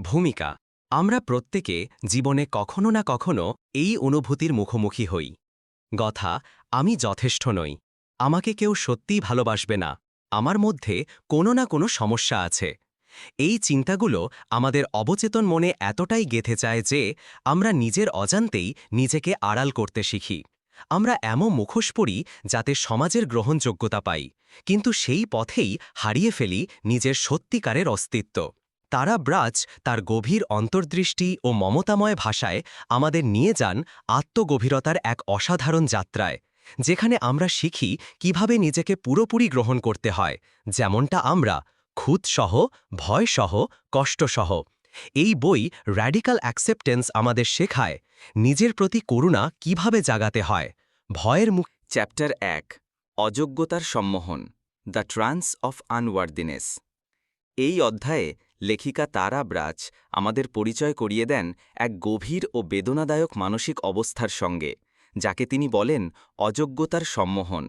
ভূমিকা। আমরা প্রত্যেকে জীবনে কখনো না কখনো এই অনুভূতির মুখোমুখি হই। কথা আমি যথেষ্ট নই। আমাকে কেউ সত্যিই ভালোবাসবে না। আমার মধ্যে কোনো না কোনো সমস্যা আছে। এই চিন্তাগুলো আমাদের অবচেতন মনে এতটাই গেথে চায় যে আমরা নিজের অজান্তেই নিজেকে আড়াল করতে শিখি। আমরা এমন মুখোশ পড়ি যাতে সমাজের গ্রহণযোগ্যতা পাই, কিন্তু সেই পথেই হারিয়ে ফেলি নিজের সত্যিকারের অস্তিত্ব। তারা ব্রাজ তার গভীর অন্তর্দৃষ্টি ও মমতাময় ভাষায় আমাদের নিয়ে যান আত্মগভীরতার এক অসাধারণ যাত্রায়, যেখানে আমরা শিখি কীভাবে নিজেকে পুরোপুরি গ্রহণ করতে হয়, যেমনটা আমরা খুদসহ, ভয়সহ, কষ্টসহ। এই বই র্যাডিক্যাল অ্যাকসেপ্টেন্স আমাদের শেখায় নিজের প্রতি করুণা কীভাবে জাগাতে হয়, ভয়ের মুখ চ্যাপ্টার এক, অযোগ্যতার সম্মোহন দ্য ট্রান্স অফ আনওয়ার্দিনেস এই অধ্যায়ে লেখিকা তারা ব্রাচ আমাদের পরিচয় করিয়ে দেন এক গভীর ও বেদনাদায়ক মানসিক অবস্থার সঙ্গে, যাকে তিনি বলেন অযোগ্যতার সম্মোহন।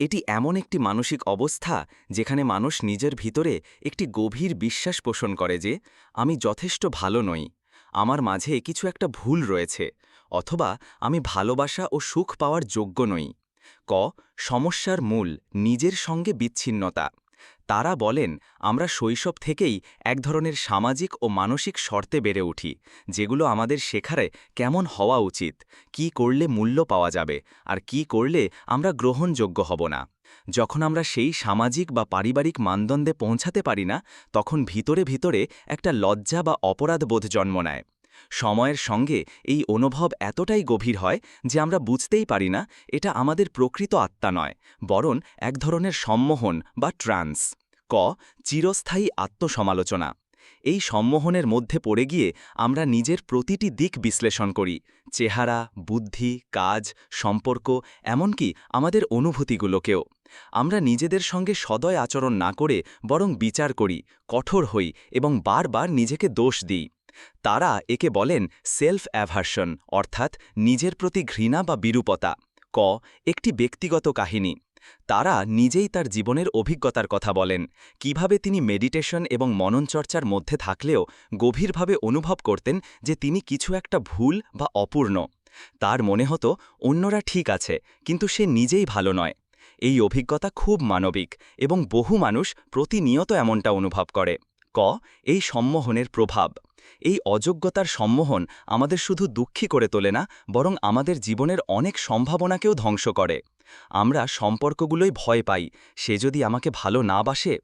এটি এমন একটি মানসিক অবস্থা যেখানে মানুষ নিজের ভিতরে একটি গভীর বিশ্বাস পোষণ করে যে, আমি যথেষ্ট ভালো নই, আমার মাঝে কিছু একটা ভুল রয়েছে, অথবা আমি ভালোবাসা ও সুখ পাওয়ার যোগ্য নই। ক, সমস্যার মূল, নিজের সঙ্গে বিচ্ছিন্নতা। তারা বলেন, আমরা শৈশব থেকেই এক ধরনের সামাজিক ও মানসিক শর্তে বেড়ে উঠি, যেগুলো আমাদের শেখারে কেমন হওয়া উচিত, কি করলে মূল্য পাওয়া যাবে, আর কি করলে আমরা গ্রহণযোগ্য হব না। যখন আমরা সেই সামাজিক বা পারিবারিক মানদণ্ডে পৌঁছাতে পারি না, তখন ভিতরে ভিতরে একটা লজ্জা বা অপরাধবোধ জন্ম নেয়। সময়ের সঙ্গে এই অনুভব এতটাই গভীর হয় যে আমরা বুঝতেই পারি না, এটা আমাদের প্রকৃত আত্মা নয়, বরং এক ধরনের সম্মোহন বা ট্রান্স। ক, চিরস্থায়ী আত্মসমালোচনা। এই সম্মোহনের মধ্যে পড়ে গিয়ে আমরা নিজের প্রতিটি দিক বিশ্লেষণ করি, চেহারা, বুদ্ধি, কাজ, সম্পর্ক, এমনকি আমাদের অনুভূতিগুলোকেও। আমরা নিজেদের সঙ্গে সদয় আচরণ না করে বরং বিচার করি, কঠোর হই এবং বারবার নিজেকে দোষ দিই। তারা একে বলেন সেলফ অ্যাভার্সন অর্থাৎ নিজের প্রতি ঘৃণা বা বিরূপতা। ক, একটি ব্যক্তিগত কাহিনী। তারা নিজেই তার জীবনের অভিজ্ঞতার কথা বলেন। কীভাবে তিনি মেডিটেশন এবং মননচর্চার মধ্যে থাকলেও গভীরভাবে অনুভব করতেন যে তিনি কিছু একটা ভুল বা অপূর্ণ। তার মনে হতো, অন্যরা ঠিক আছে, কিন্তু সে নিজেই ভালো নয়। এই অভিজ্ঞতা খুব মানবিক এবং বহু মানুষ প্রতিনিয়ত এমনটা অনুভব করে। ক, এই সম্মোহনের প্রভাব। এই অযোগ্যতার সম্মোহন আমাদের শুধু দুঃখী করে তোলে না, বরং আমাদের জীবনের অনেক সম্ভাবনাকেও ধ্বংস করে। আমরা সম্পর্কগুলোই ভয় পাই, সে যদি আমাকে ভালো না বাসে।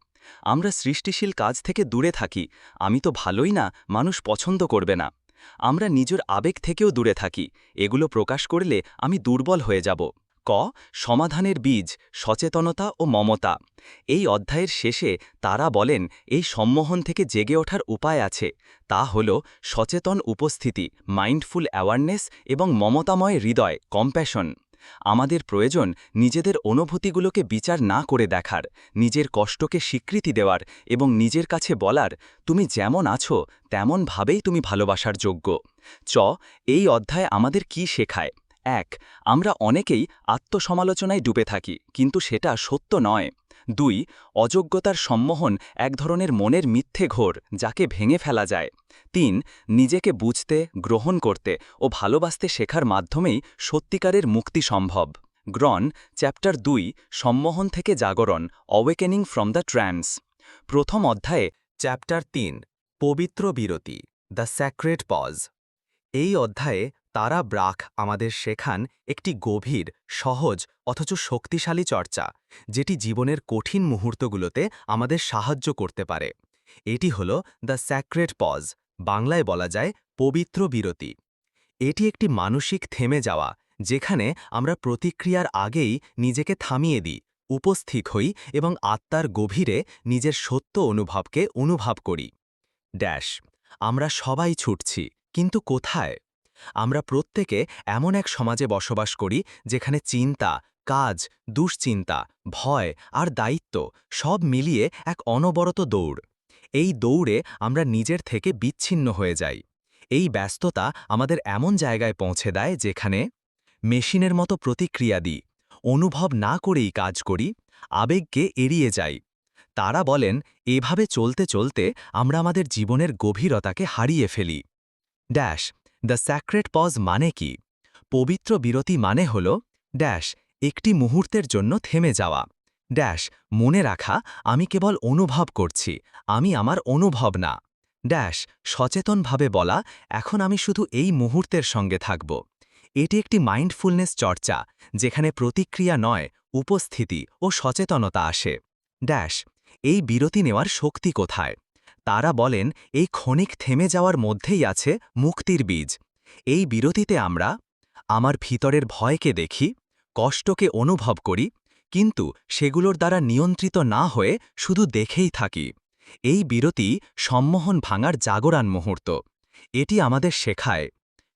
আমরা সৃষ্টিশীল কাজ থেকে দূরে থাকি, আমি তো ভালোই না, মানুষ পছন্দ করবে না। আমরা নিজের আবেগ থেকেও দূরে থাকি, এগুলো প্রকাশ করলে আমি দুর্বল হয়ে যাব। ক, সমাধানের বীজ, সচেতনতা ও মমতা। এই অধ্যায়ের শেষে তারা বলেন, এই সম্মোহন থেকে জেগে ওঠার উপায় আছে, তা হল সচেতন উপস্থিতি মাইন্ডফুল অ্যাওয়ারনেস এবং মমতাময় হৃদয় কম্প্যাশন আমাদের প্রয়োজন নিজেদের অনুভূতিগুলোকে বিচার না করে দেখার, নিজের কষ্টকে স্বীকৃতি দেওয়ার এবং নিজের কাছে বলার, তুমি যেমন আছো, তেমনভাবেই তুমি ভালোবাসার যোগ্য। চ, এই অধ্যায় আমাদের কি শেখায়? এক, আমরা অনেকেই আত্মসমালোচনায় ডুবে থাকি, কিন্তু সেটা সত্য নয়। দুই, অযোগ্যতার সম্মোহন এক ধরনের মনের মিথ্যে ঘোর যাকে ভেঙে ফেলা যায়। তিন, নিজেকে বুঝতে, গ্রহণ করতে ও ভালোবাসতে শেখার মাধ্যমেই সত্যিকারের মুক্তি সম্ভব। গ্রন, চ্যাপ্টার দুই, সম্মোহন থেকে জাগরণ অওয়েকেনিং ফ্রম দ্য ট্র্যান্স প্রথম অধ্যায়ে, চ্যাপ্টার তিন, পবিত্র বিরতি, দ্য স্যাক্রেট পজ। এই অধ্যায়ে তারা ব্রাক আমাদের শেখান একটি গভীর, সহজ, অথচ শক্তিশালী চর্চা, যেটি জীবনের কঠিন মুহূর্তগুলোতে আমাদের সাহায্য করতে পারে। এটি হল দ্য স্যাক্রেট পজ, বাংলায় বলা যায় পবিত্র বিরতি। এটি একটি মানসিক থেমে যাওয়া, যেখানে আমরা প্রতিক্রিয়ার আগেই নিজেকে থামিয়ে দিই, উপস্থিত হই এবং আত্মার গভীরে নিজের সত্য অনুভবকে অনুভব করি। ড্যাশ, আমরা সবাই ছুটছি, কিন্তু কোথায়? আমরা প্রত্যেকে এমন এক সমাজে বসবাস করি যেখানে চিন্তা, কাজ, দুশ্চিন্তা, ভয় আর দায়িত্ব সব মিলিয়ে এক অনবরত দৌড়। এই দৌড়ে আমরা নিজের থেকে বিচ্ছিন্ন হয়ে যাই। এই ব্যস্ততা আমাদের এমন জায়গায় পৌঁছে দেয় যেখানে মেশিনের মতো প্রতিক্রিয়া দিই, অনুভব না করেই কাজ করি, আবেগকে এড়িয়ে যাই। তারা বলেন, এভাবে চলতে চলতে আমরা আমাদের জীবনের গভীরতাকে হারিয়ে ফেলি। ড্যাশ দ্য স্যাক্রেট পজ মানে কি? পবিত্র বিরতি মানে হল, ড্যাশ, একটি মুহূর্তের জন্য থেমে যাওয়া। ড্যাশ, মনে রাখা, আমি কেবল অনুভব করছি, আমি আমার অনুভব না। ড্যাশ, সচেতনভাবে বলা, এখন আমি শুধু এই মুহূর্তের সঙ্গে থাকব। এটি একটি মাইন্ডফুলনেস চর্চা, যেখানে প্রতিক্রিয়া নয়, উপস্থিতি ও সচেতনতা আসে। ড্যাশ, এই বিরতি নেওয়ার শক্তি কোথায়? তারা বলেন, এই ক্ষণিক থেমে যাওয়ার মধ্যেই আছে মুক্তির বীজ। এই বিরতিতে আমরা আমার ভিতরের ভয়কে দেখি, কষ্টকে অনুভব করি, কিন্তু সেগুলোর দ্বারা নিয়ন্ত্রিত না হয়ে শুধু দেখেই থাকি। এই বিরতি সম্মোহন ভাঙার জাগরান মুহূর্ত। এটি আমাদের শেখায়,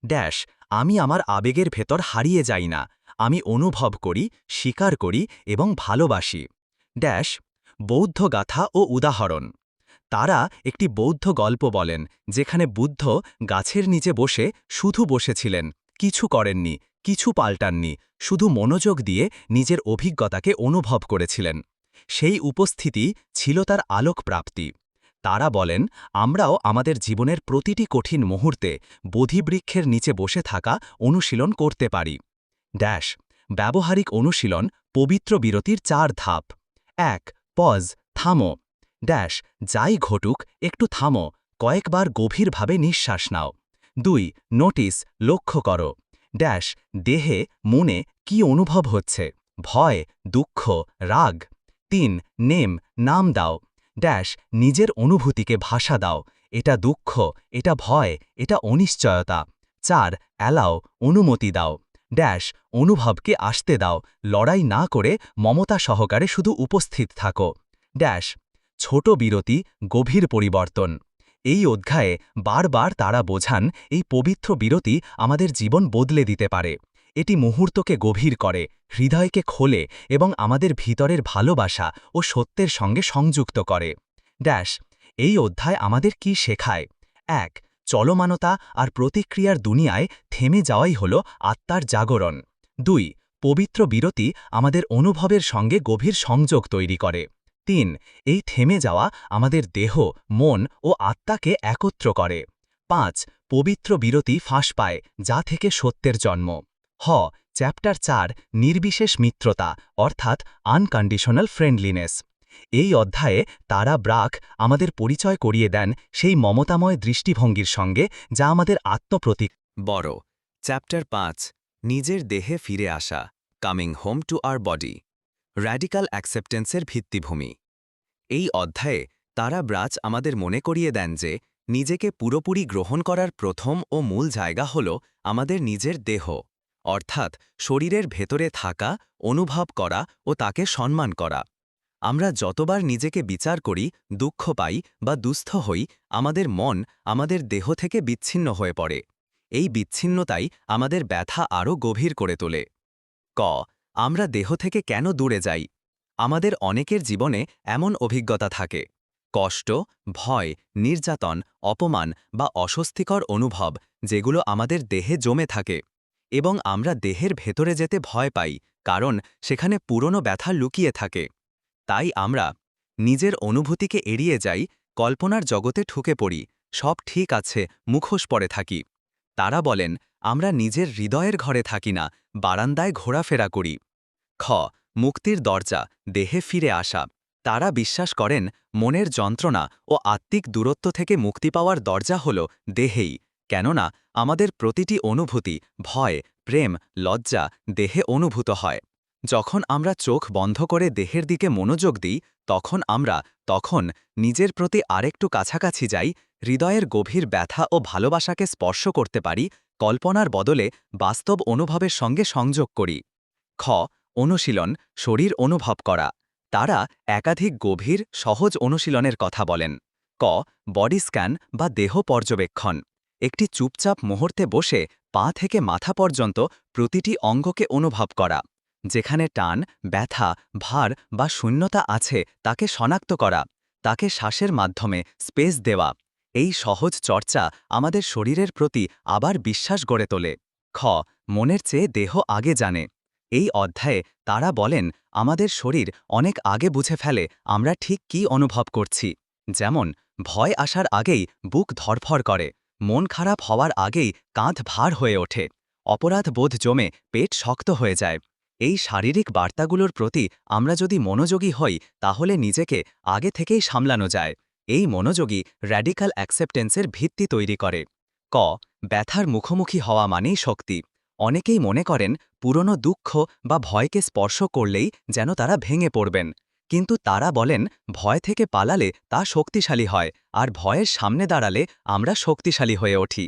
ড্যাশ, আমি আমার আবেগের ভেতর হারিয়ে যাই না। আমি অনুভব করি, স্বীকার করি এবং ভালোবাসি। ড্যাশ বৌদ্ধ গাথা ও উদাহরণ। তারা একটি বৌদ্ধ গল্প বলেন, যেখানে বুদ্ধ গাছের নিচে বসে শুধু বসেছিলেন, কিছু করেননি, কিছু পাল্টাননি, শুধু মনোযোগ দিয়ে নিজের অভিজ্ঞতাকে অনুভব করেছিলেন। সেই উপস্থিতি ছিল তার আলোক প্রাপ্তি তারা বলেন, আমরাও আমাদের জীবনের প্রতিটি কঠিন মুহূর্তে বোধিবৃক্ষের নিচে বসে থাকা অনুশীলন করতে পারি। ড্যাশ, ব্যবহারিক অনুশীলন পবিত্র বিরতির চার ধাপ। এক, পজ, থামো। ড্যাশ, যাই ঘটুক, একটু থামো, কয়েকবার গভীরভাবে নিঃশ্বাস নাও। দুই, নোটিস, লক্ষ্য করো। ড্যাশ, দেহে, মনে কি অনুভব হচ্ছে? ভয়, দুঃখ, রাগ। তিন, নেম, নাম দাও। ড্যাশ, নিজের অনুভূতিকে ভাষা দাও। এটা দুঃখ, এটা ভয়, এটা অনিশ্চয়তা। চার, অ্যালাও, অনুমতি দাও। ড্যাশ, অনুভবকে আসতে দাও। লড়াই না করে মমতা সহকারে শুধু উপস্থিত থাকো। ড্যাশ ছোট বিরতি, গভীর পরিবর্তন। এই অধ্যায়ে বারবার তারা বোঝান এই পবিত্র বিরতি আমাদের জীবন বদলে দিতে পারে। এটি মুহূর্তকে গভীর করে, হৃদয়কে খোলে এবং আমাদের ভিতরের ভালোবাসা ও সত্যের সঙ্গে সংযুক্ত করে। ড্যাশ, এই অধ্যায় আমাদের কি শেখায়? এক, চলমানতা আর প্রতিক্রিয়ার দুনিয়ায় থেমে যাওয়াই হল আত্মার জাগরণ। দুই, পবিত্র বিরতি আমাদের অনুভবের সঙ্গে গভীর সংযোগ তৈরি করে। তিন, এই থেমে যাওয়া আমাদের দেহ, মন ও আত্মাকে একত্র করে। পাঁচ, পবিত্র বিরতি ফাঁস পায়, যা থেকে সত্যের জন্ম। হ, চ্যাপ্টার চার, নির্বিশেষ মিত্রতা, অর্থাৎ আনকন্ডিশনাল ফ্রেন্ডলিনেস। এই অধ্যায়ে তারা ব্রাক আমাদের পরিচয় করিয়ে দেন সেই মমতাময় দৃষ্টিভঙ্গির সঙ্গে, যা আমাদের আত্মপ্রতীক বড়। চ্যাপ্টার পাঁচ, নিজের দেহে ফিরে আসা coming home to our body radical অ্যাকসেপ্টেন্সের ভিত্তিভূমি। এই অধ্যায়ে তারা ব্রাচ আমাদের মনে করিয়ে দেন যে, নিজেকে পুরোপুরি গ্রহণ করার প্রথম ও মূল জায়গা হল আমাদের নিজের দেহ, অর্থাৎ শরীরের ভেতরে থাকা, অনুভব করা ও তাকে সম্মান করা। আমরা যতবার নিজেকে বিচার করি, দুঃখ পাই বা দুস্থ হই, আমাদের মন আমাদের দেহ থেকে বিচ্ছিন্ন হয়ে পড়ে। এই বিচ্ছিন্নতাই আমাদের ব্যথা আরও গভীর করে তোলে। ক আমরা দেহ থেকে কেন দূরে যাই? আমাদের অনেকের জীবনে এমন অভিজ্ঞতা থাকে। কষ্ট, ভয়, নির্যাতন, অপমান বা অস্বস্তিকর অনুভব যেগুলো আমাদের দেহে জমে থাকে এবং আমরা দেহের ভেতরে যেতে ভয় পাই কারণ সেখানে পুরনো ব্যথা লুকিয়ে থাকে। তাই আমরা নিজের অনুভূতিকে এড়িয়ে যাই, কল্পনার জগতে ঠুকে পড়ি, সব ঠিক আছে, মুখোশ পরে থাকি। তারা বলেন, আমরা নিজের হৃদয়ের ঘরে থাকি না, বারান্দায় ঘোরাফেরা করি। খ, মুক্তির দরজা, দেহে ফিরে আসা। তারা বিশ্বাস করেন, মনের যন্ত্রণা ও আত্মিক দূরত্ব থেকে মুক্তি পাওয়ার দরজা হল দেহেই। কেননা, আমাদের প্রতিটি অনুভূতি ভয়, প্রেম, লজ্জা দেহে অনুভূত হয়। যখন আমরা চোখ বন্ধ করে দেহের দিকে মনোযোগ দিই, তখন আমরা, তখন নিজের প্রতি আরেকটু কাছাকাছি যাই, হৃদয়ের গভীর ব্যথা ও ভালোবাসাকে স্পর্শ করতে পারি, কল্পনার বদলে বাস্তব অনুভবের সঙ্গে সংযোগ করি। খ, অনুশীলন, শরীর অনুভব করা। তারা একাধিক গভীর, সহজ অনুশীলনের কথা বলেন। ক, বডি স্ক্যান বা দেহ পর্যবেক্ষণ। একটি চুপচাপ মুহূর্তে বসে পা থেকে মাথা পর্যন্ত প্রতিটি অঙ্গকে অনুভব করা। যেখানে টান, ব্যথা, ভার বা শূন্যতা আছে, তাকে শনাক্ত করা, তাকে শ্বাসের মাধ্যমে স্পেস দেওয়া। এই সহজ চর্চা আমাদের শরীরের প্রতি আবার বিশ্বাস গড়ে তোলে। খ, মনের চেয়ে দেহ আগে জানে। এই অধ্যায়ে তারা বলেন, আমাদের শরীর অনেক আগে বুঝে ফেলে আমরা ঠিক কী অনুভব করছি। যেমন, ভয় আসার আগেই বুক ধরফর করে, মন খারাপ হওয়ার আগেই কাঁধ ভার হয়ে ওঠে অপরাধ বোধ জমে পেট শক্ত হয়ে যায়। এই শারীরিক বার্তাগুলোর প্রতি আমরা যদি মনোযোগী হই, তাহলে নিজেকে আগে থেকেই সামলানো যায়। এই মনোযোগী র্যাডিক্যাল অ্যাকসেপ্টেন্সের ভিত্তি তৈরি করে। ক, ব্যথার মুখোমুখি হওয়া মানেই শক্তি। অনেকেই মনে করেন, পুরনো দুঃখ বা ভয়কে স্পর্শ করলেই যেন তারা ভেঙে পড়বেন। কিন্তু তারা বলেন, ভয় থেকে পালালে তা শক্তিশালী হয়, আর ভয়ের সামনে দাঁড়ালে আমরা শক্তিশালী হয়ে উঠি।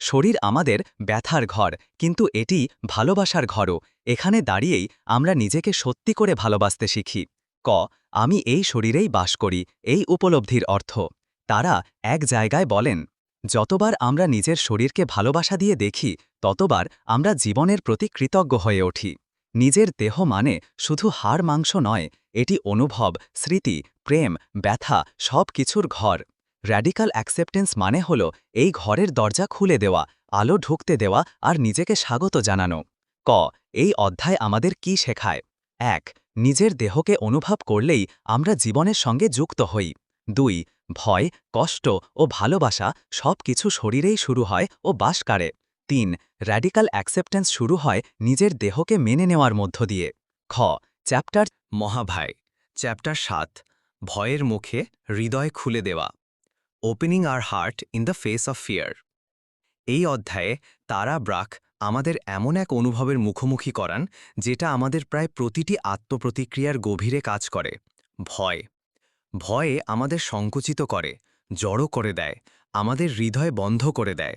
শরীর আমাদের ব্যথার ঘর, কিন্তু এটি ভালোবাসার ঘরও। এখানে দাঁড়িয়েই আমরা নিজেকে সত্যি করে ভালোবাসতে শিখি। ক, আমি এই শরীরেই বাস করি, এই উপলব্ধির অর্থ। তারা এক জায়গায় বলেন, যতবার আমরা নিজের শরীরকে ভালোবাসা দিয়ে দেখি, ততবার আমরা জীবনের প্রতি কৃতজ্ঞ হয়ে উঠি। নিজের দেহ মানে শুধু হাড় মাংস নয়, এটি অনুভব, স্মৃতি, প্রেম, ব্যথা সব কিছুর ঘর। র্যাডিক্যাল অ্যাকসেপ্টেন্স মানে হল এই ঘরের দরজা খুলে দেওয়া, আলো ঢুকতে দেওয়া আর নিজেকে স্বাগত জানানো। ক, এই অধ্যায় আমাদের কি শেখায়? এক, নিজের দেহকে অনুভব করলেই আমরা জীবনের সঙ্গে যুক্ত হই। দুই, ভয়, কষ্ট ও ভালোবাসা সব কিছু শরীরেই শুরু হয় ও বাস কাড়ে তিন র্যাডিক্যাল অ্যাকসেপ্টেন্স শুরু হয় নিজের দেহকে মেনে নেওয়ার মধ্য দিয়ে। খ চ্যাপ্টার মহাভাই। চ্যাপ্টার সাত, ভয়ের মুখে হৃদয় খুলে দেওয়া। Opening our heart in the face of fear এই অধ্যায়ে তারা ব্রাক আমাদের এমন এক অনুভবের মুখোমুখি করান, যেটা আমাদের প্রায় প্রতিটি আত্মপ্রতিক্রিয়ার গভীরে কাজ করে, ভয়। ভয়ে আমাদের সংকুচিত করে, জড়ো করে দেয়, আমাদের হৃদয় বন্ধ করে দেয়।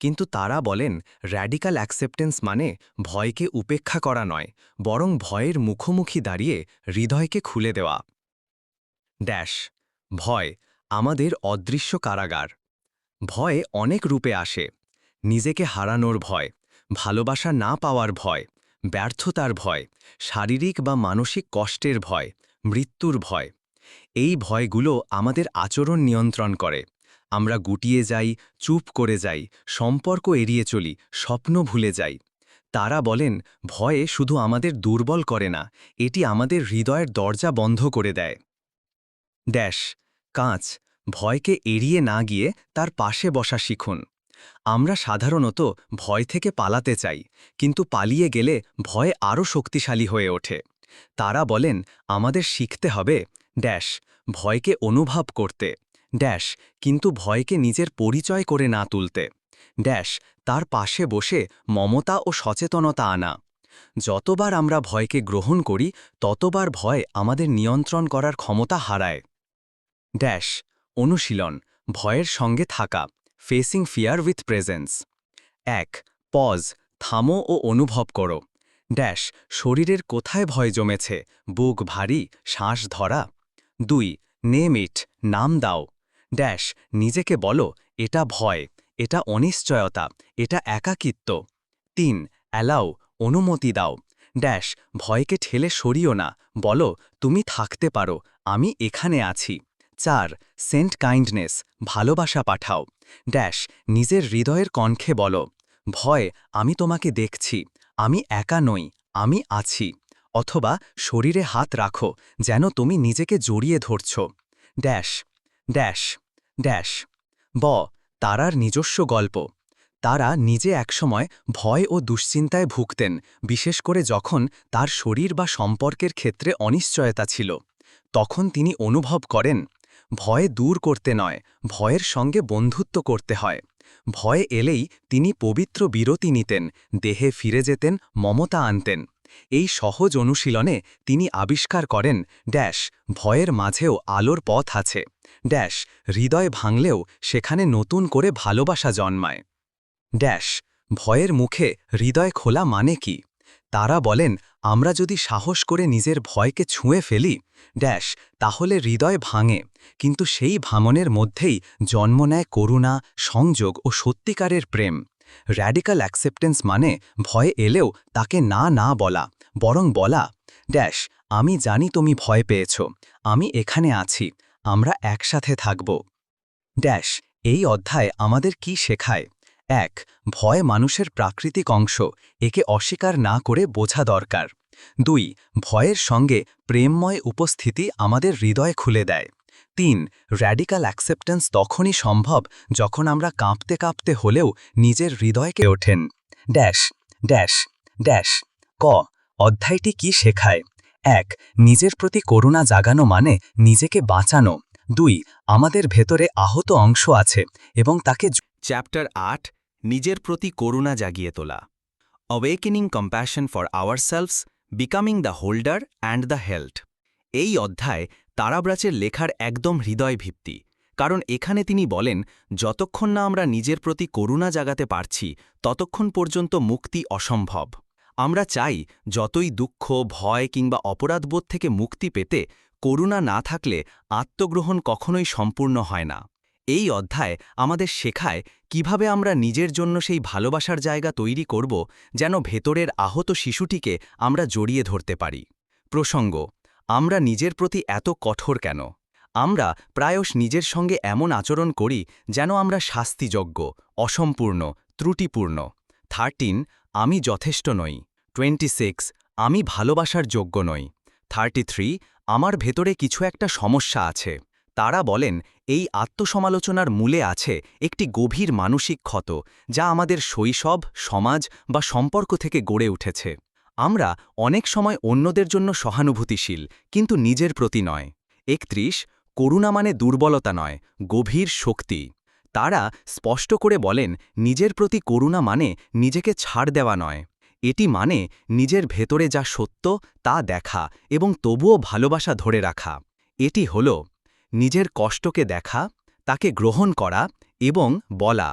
কিন্তু তারা বলেন র্যাডিক্যাল অ্যাকসেপ্টেন্স মানে ভয়কে উপেক্ষা করা নয়, বরং ভয়ের মুখোমুখি দাঁড়িয়ে হৃদয়কে খুলে দেওয়া। ড্যাশ ভয় আমাদের অদৃশ্য কারাগার। ভয় অনেক রূপে আসে। নিজেকে হারানোর ভয়, ভালোবাসা না পাওয়ার ভয়, ব্যর্থতার ভয়, শারীরিক বা মানসিক কষ্টের ভয়, মৃত্যুর ভয়। এই ভয়গুলো আমাদের আচরণ নিয়ন্ত্রণ করে। আমরা গুটিয়ে যাই, চুপ করে যাই, সম্পর্ক এড়িয়ে চলি, স্বপ্ন ভুলে যাই। তারা বলেন, ভয়ে শুধু আমাদের দুর্বল করে না, এটি আমাদের হৃদয়ের দরজা বন্ধ করে দেয়। ড্যাশ কাঁচ, ভয়কে এড়িয়ে না গিয়ে তার পাশে বসা শিখুন। আমরা সাধারণত ভয় থেকে পালাতে চাই, কিন্তু পালিয়ে গেলে ভয় আরও শক্তিশালী হয়ে ওঠে। তারা বলেন, আমাদের শিখতে হবে ড্যাশ, ভয়কে অনুভব করতে। ড্যাশ, কিন্তু ভয়কে নিজের পরিচয় করে না তুলতে। ড্যাশ, তার পাশে বসে মমতা ও সচেতনতা আনা। যতবার আমরা ভয়কে গ্রহণ করি, ততবার ভয় আমাদের নিয়ন্ত্রণ করার ক্ষমতা হারায়। ড্যাশ অনুশীলন, ভয়ের সঙ্গে থাকা ফেসিং ফিয়ার উইথ প্রেজেন্স এক পজ থামো ও অনুভব করো। ড্যাশ শরীরের কোথায় ভয় জমেছে, বুক ভারী, শ্বাস ধরা। দুই নেম ইট নাম দাও। ড্যাশ নিজেকে বলো, এটা ভয়, এটা অনিশ্চয়তা, এটা একাকিত্ব। তিন অ্যালাও অনুমতি দাও। ড্যাশ ভয়কে ঠেলে সরিও না, বলো, তুমি থাকতে পারো, আমি এখানে আছি। চার, সেন্ট কাইন্ডনেস, ভালোবাসা পাঠাও। ড্যাশ, নিজের হৃদয়ের কণ্ঠে বলো, ভয়, আমি তোমাকে দেখছি, আমি একা নই, আমি আছি, অথবা শরীরে হাত রাখো, যেন তুমি নিজেকে জড়িয়ে ধরছ। ড্যাশ ড্যাশ ড্যাশ, ব, তারার নিজস্ব গল্প। তারা নিজে একসময় ভয় ও দুশ্চিন্তায় ভুগতেন, বিশেষ করে যখন তার শরীর বা সম্পর্কের ক্ষেত্রে অনিশ্চয়তা ছিল। তখন তিনি অনুভব করেন ভয় দূর করতে নয়, ভয়ের সঙ্গে বন্ধুত্ব করতে হয়। ভয় এলেই তিনি পবিত্র বিরতি নিতেন, দেহে ফিরে যেতেন, মমতা আনতেন। এই সহজ অনুশীলনে তিনি আবিষ্কার করেন, ড্যাশ, ভয়ের মাঝেও আলোর পথ আছে। ড্যাশ, হৃদয় ভাঙলেও সেখানে নতুন করে ভালোবাসা জন্মায়। ড্যাশ, ভয়ের মুখে হৃদয় খোলা মানে কি? তারা বলেন, আমরা যদি সাহস করে নিজের ভয়কে ছুঁয়ে ফেলি, ড্যাশ, তাহলে হৃদয় ভাঙে। কিন্তু সেই ভাঙনের মধ্যেই জন্ম নেয় করুণা, সংযোগ ও সত্যিকারের প্রেম। র্যাডিক্যাল অ্যাকসেপ্টেন্স মানে ভয় এলেও তাকে না না বলা, বরং বলা, ড্যাশ, আমি জানি তুমি ভয় পেয়েছ। আমি এখানে আছি। আমরা একসাথে থাকব। ড্যাশ, এই অধ্যায় আমাদের কি শেখায়? এক, ভয় মানুষের প্রাকৃতিক অংশ, একে অস্বীকার না করে বোঝা দরকার। দুই, ভয়ের সঙ্গে প্রেমময় উপস্থিতি আমাদের হৃদয় খুলে দেয়। তিন র্যাডিক্যাল অ্যাকসেপ্টেন্স তখনই সম্ভব যখন আমরা কাঁপতে কাঁপতে হলেও নিজের হৃদয়কে ওঠেন। ড্যাশ ড্যাশ ড্যাশ, ক, অধ্যায়টি কি শেখায়? এক, নিজের প্রতি করুণা জাগানো মানে নিজেকে বাঁচানো। দুই, আমাদের ভেতরে আহত অংশ আছে এবং তাকে চ্যাপ্টার আট নিজের প্রতি করুণা জাগিয়ে তোলা। Awakening compassion for ourselves becoming the holder and the held এই অধ্যায় তারাব্রাচের লেখার একদম হৃদয় ভিত্তি। কারণ এখানে তিনি বলেন, যতক্ষণ না আমরা নিজের প্রতি করুণা জাগাতে পারছি, ততক্ষণ পর্যন্ত মুক্তি অসম্ভব। আমরা চাই, যতই দুঃখ, ভয় কিংবা অপরাধবোধ থেকে মুক্তি পেতে, করুণা না থাকলে আত্মগ্রহণ কখনোই সম্পূর্ণ হয় না। এই অধ্যায় আমাদের শেখায় কীভাবে আমরা নিজের জন্য সেই ভালোবাসার জায়গা তৈরি করব যেন ভেতরের আহত শিশুটিকে আমরা জড়িয়ে ধরতে পারি। প্রসঙ্গ, আমরা নিজের প্রতি এত কঠোর কেন? আমরা প্রায়শ নিজের সঙ্গে এমন আচরণ করি যেন আমরা শাস্তিযোগ্য, অসম্পূর্ণ, ত্রুটিপূর্ণ। থার্টিন, আমি যথেষ্ট নই। টোয়েন্টি সিক্স আমি ভালোবাসার যোগ্য নই। থার্টি থ্রি আমার ভেতরে কিছু একটা সমস্যা আছে। তারা বলেন, এই আত্মসমালোচনার মূলে আছে একটি গভীর মানসিক ক্ষত যা আমাদের শৈশব, সমাজ বা সম্পর্ক থেকে গড়ে উঠেছে। আমরা অনেক সময় অন্যদের জন্য সহানুভূতিশীল, কিন্তু নিজের প্রতি নয়। একত্রিশ, করুণা মানে দুর্বলতা নয়, গভীর শক্তি। তারা স্পষ্ট করে বলেন, নিজের প্রতি করুণা মানে নিজেকে ছাড় দেওয়া নয়। এটি মানে নিজের ভেতরে যা সত্য তা দেখা এবং তবুও ভালোবাসা ধরে রাখা। এটি হল নিজের কষ্টকে দেখা, তাকে গ্রহণ করা এবং বলা,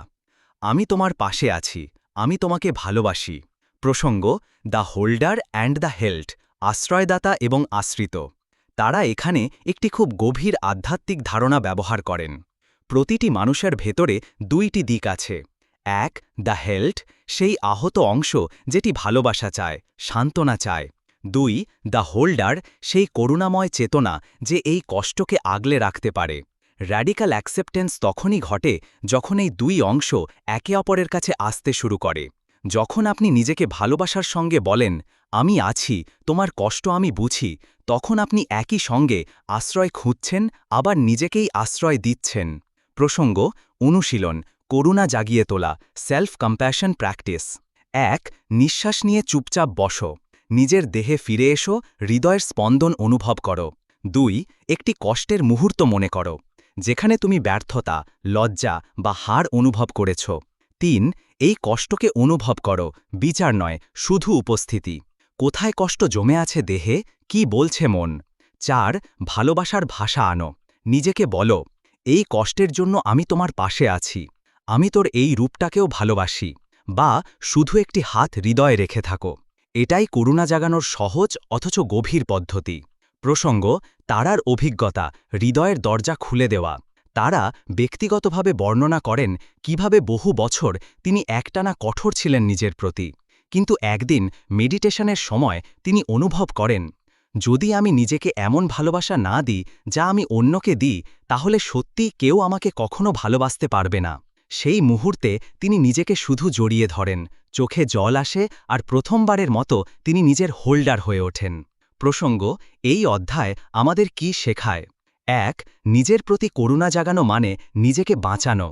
আমি তোমার পাশে আছি, আমি তোমাকে ভালোবাসি। প্রসঙ্গ, the holder and the held আশ্রয়দাতা এবং আশ্রিত। তারা এখানে একটি খুব গভীর আধ্যাত্মিক ধারণা ব্যবহার করেন। প্রতিটি মানুষের ভেতরে দুইটি দিক আছে। এক, দ্য হেল্ট সেই আহত অংশ যেটি ভালোবাসা চায়, সান্ত্বনা চায়। দুই, দ্য হোল্ডার, সেই করুণাময় চেতনা যে এই কষ্টকে আগলে রাখতে পারে। র্যাডিক্যাল অ্যাকসেপ্টেন্স তখনই ঘটে যখন এই দুই অংশ একে অপরের কাছে আসতে শুরু করে। যখন আপনি নিজেকে ভালোবাসার সঙ্গে বলেন, আমি আছি, তোমার কষ্ট আমি বুঝি, তখন আপনি একই সঙ্গে আশ্রয় খুঁজছেন, আবার নিজেকেই আশ্রয় দিচ্ছেন। প্রসঙ্গ, অনুশীলন, করুণা জাগিয়ে তোলা সেলফ কম্প্যাশন প্র্যাকটিস এক, নিঃশ্বাস নিয়ে চুপচাপ বসো। নিজের দেহে ফিরে এসো, হৃদয়ের স্পন্দন অনুভব করো। দুই, একটি কষ্টের মুহূর্ত মনে করো, যেখানে তুমি ব্যর্থতা, লজ্জা বা হার অনুভব করেছ। তিন, এই কষ্টকে অনুভব করো, বিচার নয়, শুধু উপস্থিতি। কোথায় কষ্ট জমে আছে দেহে, কি বলছে মন? চার, ভালোবাসার ভাষা আনো, নিজেকে বলো, এই কষ্টের জন্য আমি তোমার পাশে আছি, আমি তোর এই রূপটাকেও ভালোবাসি, বা শুধু একটি হাত হৃদয়ে রেখে থাকো। এটাই করুণা জাগানোর সহজ অথচ গভীর পদ্ধতি। প্রসঙ্গ, তারার অভিজ্ঞতা, হৃদয়ের দরজা খুলে দেওয়া। তারা ব্যক্তিগতভাবে বর্ণনা করেন কীভাবে বহু বছর তিনি একটানা কঠোর ছিলেন নিজের প্রতি। কিন্তু একদিন মেডিটেশনের সময় তিনি অনুভব করেন, যদি আমি নিজেকে এমন ভালোবাসা না দিই, যা আমি অন্যকে দিই, তাহলে সত্যি কেউ আমাকে কখনো ভালোবাসতে পারবে না। সেই মুহূর্তে তিনি নিজেকে শুধু জড়িয়ে ধরেন। চোখে জল আসে আর প্রথমবারের মতো তিনি নিজের হোল্ডার হয়ে ওঠেন। প্রসঙ্গ, এই অধ্যায় আমাদের কি শেখায়? এক, নিজের প্রতি করুণা জাগানো মানে নিজেকে বাঁচানো।